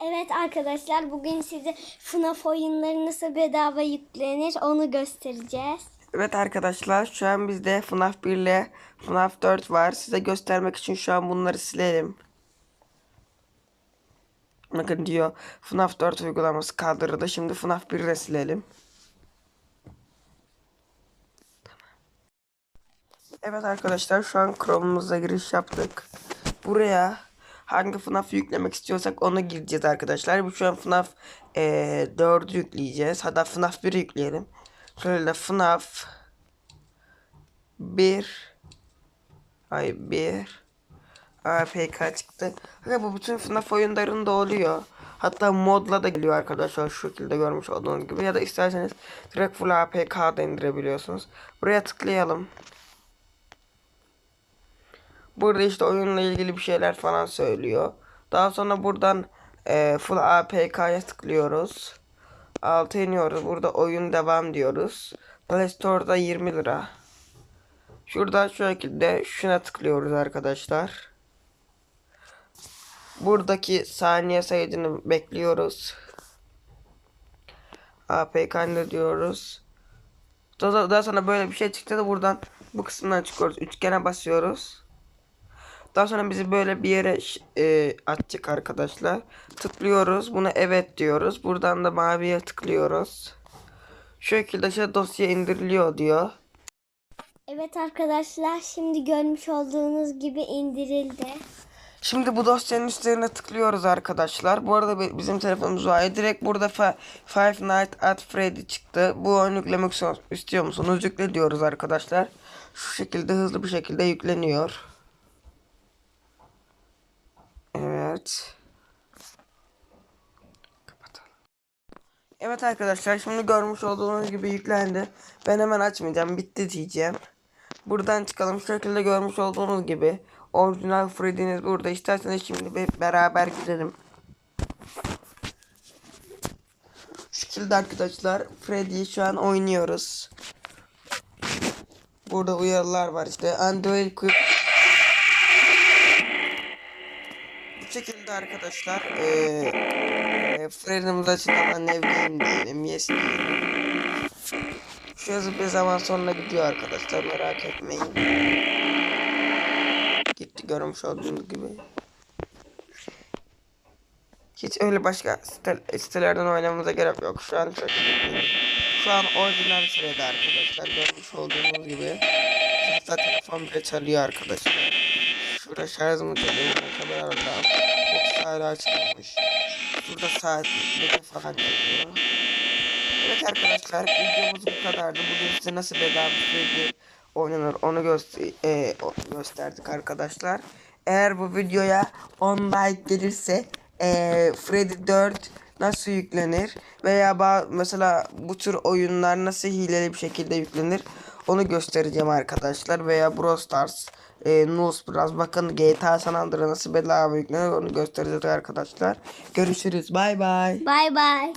Evet arkadaşlar bugün size FNAF oyunları nasıl bedava yüklenir onu göstereceğiz. Evet arkadaşlar şu an bizde FNAF 1 ile FNAF 4 var. Size göstermek için şu an bunları silelim. Bakın diyor FNAF 4 uygulaması kaldırıldı. Şimdi FNAF 1 de silelim. Evet arkadaşlar şu an Chrome'umuza giriş yaptık. Buraya hangi FNAF yüklemek istiyorsak onu gireceğiz arkadaşlar. Bu şu an FNAF eee 4'ü yükleyeceğiz. Hatta FNAF 1'i yükleyelim. Şöyle FNAF 1 Ay 1 APK çıktı. Ve bu bütün FNAF oyunlarında oluyor. Hatta modla da geliyor arkadaşlar şu şekilde görmüş olduğunuz gibi. Ya da isterseniz direkt full APK da indirebiliyorsunuz. Buraya tıklayalım. Burada işte oyunla ilgili bir şeyler falan söylüyor. Daha sonra buradan e, full APK'ya tıklıyoruz. Alta iniyoruz. Burada oyun devam diyoruz. Play Store'da 20 lira. Şurada şu şekilde şuna tıklıyoruz arkadaşlar. Buradaki saniye sayıcını bekliyoruz. APK ne diyoruz. Daha sonra böyle bir şey çıktı da buradan bu kısımdan çıkıyoruz. Üçgene basıyoruz. Daha sonra bizi böyle bir yere e, atacak arkadaşlar. Tıklıyoruz. Buna evet diyoruz. Buradan da maviye tıklıyoruz. Şu şekilde işte dosya indiriliyor diyor. Evet arkadaşlar şimdi görmüş olduğunuz gibi indirildi. Şimdi bu dosyanın üstlerine tıklıyoruz arkadaşlar. Bu arada bi- bizim telefonumuz var. Direkt burada Fi- Five Nights at Freddy çıktı. Bu oyunu yüklemek istiyor musunuz? Yükle diyoruz arkadaşlar. Şu şekilde hızlı bir şekilde yükleniyor. Evet. Kapatalım. Evet arkadaşlar şimdi görmüş olduğunuz gibi yüklendi. Ben hemen açmayacağım. Bitti diyeceğim. Buradan çıkalım. Şu şekilde görmüş olduğunuz gibi. Orijinal Freddy'niz burada. İsterseniz şimdi be- beraber gidelim. Şu şekilde arkadaşlar Freddy'yi şu an oynuyoruz. Burada uyarılar var işte. Android Quick Bu şekilde arkadaşlar eee e, Freddy'miz açılan Game diyelim. Yes diyelim. Şu yazı bir zaman sonra gidiyor arkadaşlar merak etmeyin. Gitti görmüş olduğunuz gibi. Hiç öyle başka site, sitelerden oynamamıza gerek yok. Şu an çok Şu an orijinal sürede arkadaşlar görmüş olduğunuz gibi. Hatta telefon bile çalıyor arkadaşlar. Şurada şarjımı çalıyor. Kamera var. Box hala açılmamış. Şurada saat bir falan yazıyor. Evet arkadaşlar videomuz bu kadardı. Bugün size nasıl bedava Freddy oynanır onu göster e, gösterdik arkadaşlar. Eğer bu videoya 10 like gelirse e, Freddy 4 nasıl yüklenir veya mesela bu tür oyunlar nasıl hileli bir şekilde yüklenir onu göstereceğim arkadaşlar veya Brawl Stars e, Nus biraz bakın GTA San Andreas nasıl bedava yüklenir onu göstereceğiz arkadaşlar. Görüşürüz bay bay. Bay bay.